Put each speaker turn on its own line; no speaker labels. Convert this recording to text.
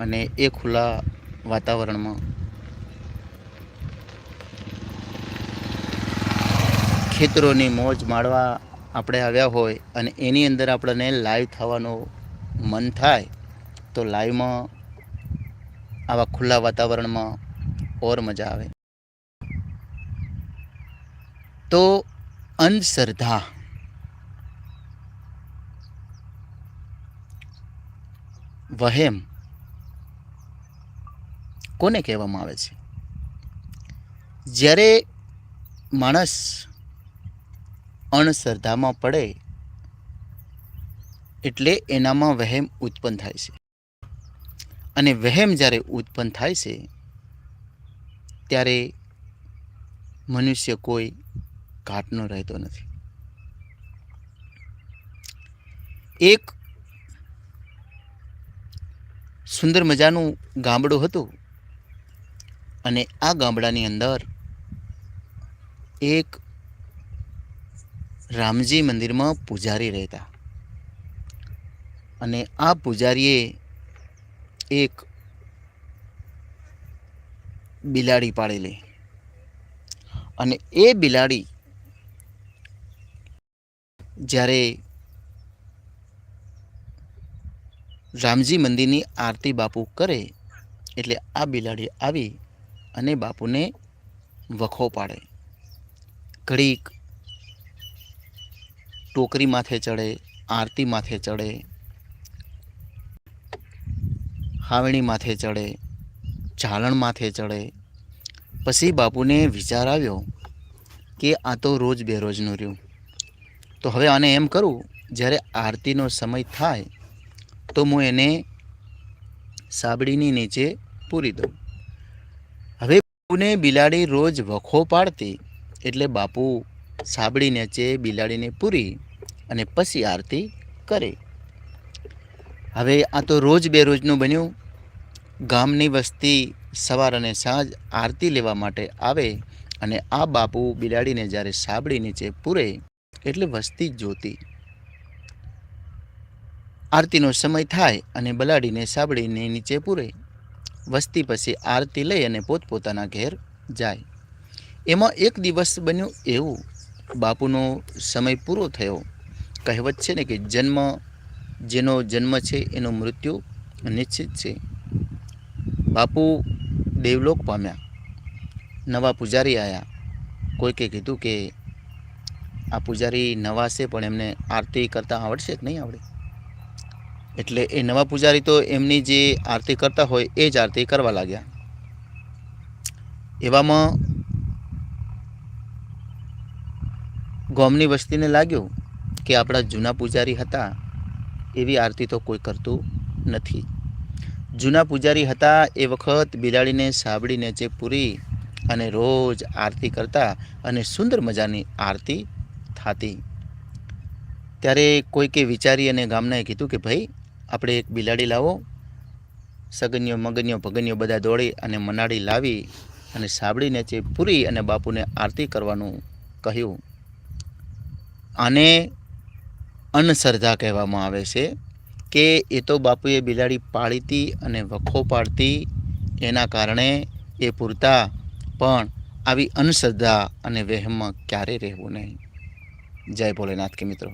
અને એ ખુલ્લા વાતાવરણમાં ખેતરોની મોજ માણવા આપણે આવ્યા હોય અને એની અંદર આપણને લાઈવ થવાનું મન થાય, તો લાઈવમાં આવા ખુલ્લા વાતાવરણમાં ઓર મજા આવે. તો અંધશ્રદ્ધા. વહેમ. કોને કહેવામાં આવે છે? જ્યારે માણસ અણશ્રદ્ધામાં પડે એટલે એનામાં વહેમ ઉત્પન્ન થાય છે. અને વહેમ જ્યારે ઉત્પન્ન થાય છે, ત્યારે મનુષ્ય કોઈ ઘાટનો રહેતો નથી. એક સુંદર મજાનું ગામડું હતું. અને આ ગામડાની અંદર એક રામજી મંદિરમાં પૂજારી રહેતા. અને આ પૂજારીએ એક બિલાડી પાડેલી. અને એ બિલાડી જ્યારે રામજી મંદિરની આરતી બાપુ કરે, એટલે આ બિલાડી આવી અને બાપુને વખો પાડે. ઘડીક ટોકરી માથે ચડે, આરતી માથે ચડે, હાવણી માથે ચડે, ઝાલણ માથે ચડે. પછી બાપુને વિચાર આવ્યો કે આ તો રોજ બેરોજનું રહ્યું. તો હવે આને એમ કરું, જ્યારે આરતીનો સમય થાય, તો હું એને સાબડીની નીચે પૂરી દઉં. બાપુને બિલાડી રોજ વખો પાડતી એટલે બાપુ સાબડી નીચે બિલાડીને પૂરી અને પછી આરતી કરે. હવે આ તો રોજ બેરોજનું બન્યું. ગામની વસ્તી સવાર અને સાંજ આરતી લેવા માટે આવે અને આ બાપુ બિલાડીને જ્યારે સાબડી નીચે પૂરે એટલે વસ્તી જોતી. આરતીનો સમય થાય અને બલાડીને સાબડીને નીચે પૂરે. વસ્તી પછી આરતી લઈ અને પોતપોતાના ઘેર જાય. એમાં એક દિવસ બન્યું એવું. બાપુનો સમય પૂરો થયો. કહેવત છે ને કે જન્મ, જેનો જન્મ છે એનું મૃત્યુ નિશ્ચિત છે. બાપુ દેવલોક પામ્યા. નવા પૂજારી આવ્યા કોઈકે કીધું કે, આ પૂજારી નવા છે પણ એમને આરતી કરતાં આવડશે કે નહીં આવડે? એટલે એ નવા પૂજારી તો એમની જે આરતી કરતા હોય, એ જ આરતી કરવા લાગ્યા. એવામાં ગોમની વસ્તીને લાગ્યું કે આપણા જૂના પૂજારી હતા, એવી આરતી તો કોઈ કરતું નથી. જૂના પૂજારી હતા એ વખત બિલાડીને સાબડીને જે પૂરી અને રોજ આરતી કરતા અને સુંદર મજાની આરતી થતી. ત્યારે કોઈકે વિચારી અને ગામનાએ કીધું કે ભાઈ આપણે એક બિલાડી લાવો. સગન્યો, મગન્યો, ભગન્યો બધા દોડી અને મનાડી લાવી અને સાબડીને જે પૂરી અને બાપુને આરતી કરવાનું કહ્યું. આને અન્નશ્રદ્ધા કહેવામાં આવે છે કે એ તો બાપુએ બિલાડી પાળીતી અને વખો પાડતી, એના કારણે એ પૂરતા, પણ આવી અન્નશ્રદ્ધા અને વહેમમાં ક્યારે રહેવું નહીં. જય ભોલેનાથ કે મિત્રો.